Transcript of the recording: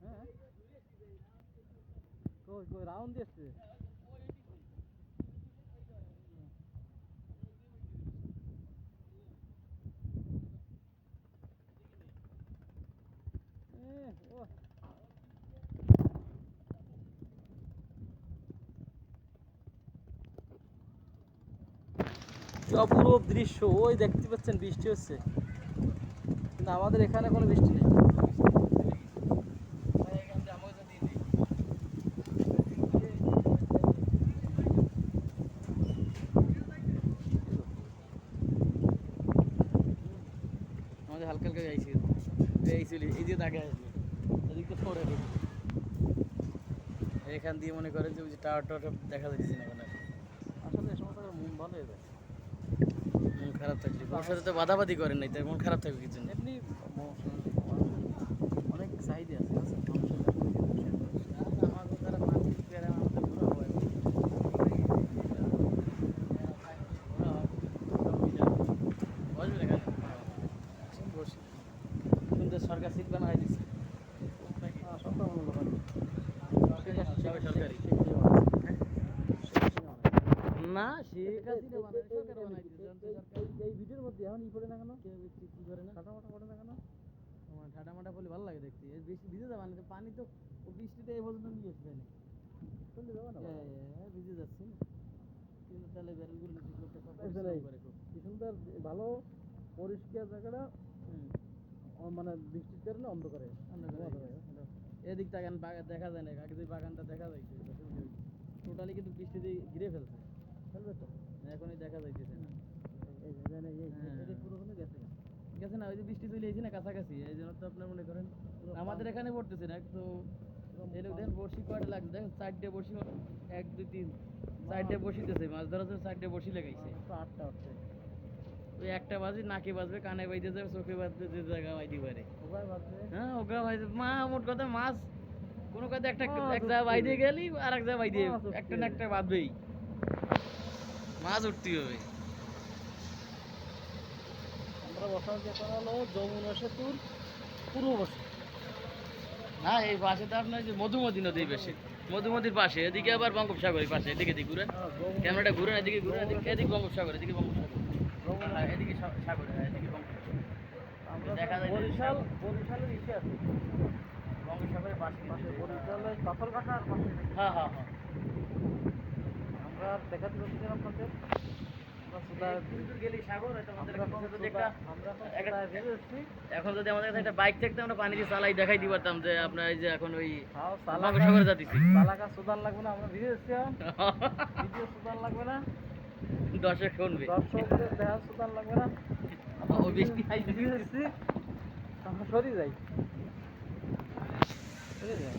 হ্যাঁ? কই কই রাউন্ড দিচ্ছে অপূর্ব দৃশ্য, ওই দেখতে পাচ্ছেন বৃষ্টি হচ্ছে। কিন্তু আমাদের এখানে কোনো বৃষ্টি নেই। আমাদের হালকা হালকা গাইছি এই চলি, এই যে দাগে আসবে এদিক তো পড়ে এখান দিয়ে মনে করেন যে ওই যে টাওয়ার টাওয়ার দেখা যাচ্ছে না আসলে সময় মন ভালো হয়ে। যায় খারাপ থাকলে ওর সাথে তো বাধাবাধি করেন নাই তাই মন খারাপ থাকবে কিছু এমনি অনেক চাহিদা আছে আছে আমার দ্বারা মানসিক পেয়ারা আমাদের ঘোরা হয় বসবেন এখানে আসুন বসি সুন্দর সরকার সিট বানাই দিচ্ছে সবাই সরকারি না শেখ হাসিনা বানায় সরকার বানাই দিচ্ছে এই ভিডিওর মধ্যে এখন ই করে না কেন? কেউ কি করে না। ঠাটা মাটা করে না কেন? আমার ঠাটা মাটা বলে ভালো লাগে দেখতে। বেশি ভিজে যাবে না পানি তো বৃষ্টিতে এই পর্যন্ত নিয়ে আসবে না। চলে যাবে না? হ্যাঁ ভিজে যাচ্ছে না। কিন্তু তাহলে ব্যারেলগুলো ঠিক করতে পারবে কি সুন্দর ভালো পরিষ্কার জায়গাটা মানে বৃষ্টির কারণে অন্ধকারে। এদিক তাকান বাগা- দেখা যায় না আগে যে বাগানটা দেখা যায় টোটালি কিন্তু বৃষ্টি দিয়ে ঘিরে ফেলছে। ফেলবে তো? এখনই দেখা যাইতেছে না। হ্যাঁ। গেছে না ওই যে বৃষ্টি চলে না কাছাকাছি এই জন্য তো আপনার মনে করেন আমাদের এখানে পড়তেছে না তো এই লোক দেখেন বড়শি কয়টা লাগছে দেখেন চারটে বড়শি এক দুই তিন চারটে বসিতেছে মাছ ধরার জন্য চারটে বড়শি লাগাইছে। আটটা হচ্ছে। ওই একটা বাজে নাকে বাজবে কানে বাইতে যাবে চোখে বাজবে যে জায়গা বাইতে পারে। হ্যাঁ ওগা বাইতে মা মোট কথা মাছ কোনো কথা একটা এক জায়গা বাইতে গেলি আর এক জায়গা বাইতে একটা না একটা বাঁধবেই। মাছ উঠতে হবে। আমরা বসার যেটা হলো যমুনা সেতুর পূর্ব বসে না এই পাশে তো আপনার যে মধুমতি নদী বেশি। মধুমতির পাশে এদিকে আবার বঙ্গোপসাগরের পাশে এদিকে এদিকে ঘুরেন। ক্যামেরাটা ঘুরেন এদিকে ঘুরেন এদিকে এদিকে বঙ্গোপসাগর এদিকে বঙ্গোপসাগর। হ্যাঁ, এদিকে সাগর হ্যাঁ, এদিকে বঙ্গোপসাগর। দেখা যায় বরিশাল বরিশালের ইসে আছে। বঙ্গোপসাগরের পাশে। বরিশালের পাথরঘাটার পাশে। হ্যাঁ হ্যাঁ হ্যাঁ। আমরা দেখাতে পাচ্ছি আপনাদের এখন যদি আমাদের কাছে একটা বাইক থাকতো আমরা পানি দিয়ে চালাই দেখাই দিতে পারতাম যে আপনার এই যে এখন ওই বঙ্গোপসাগরে যাচ্ছি চালাকা সুদান লাগবে না আমরা ভিডিও ভিডিও সুদান লাগবে না। দর্শক শুনবে। দর্শকদের দেখা সুদান লাগবে না। ও বৃষ্টি ভিডিও আমরা সরি যাই। সরে যাই।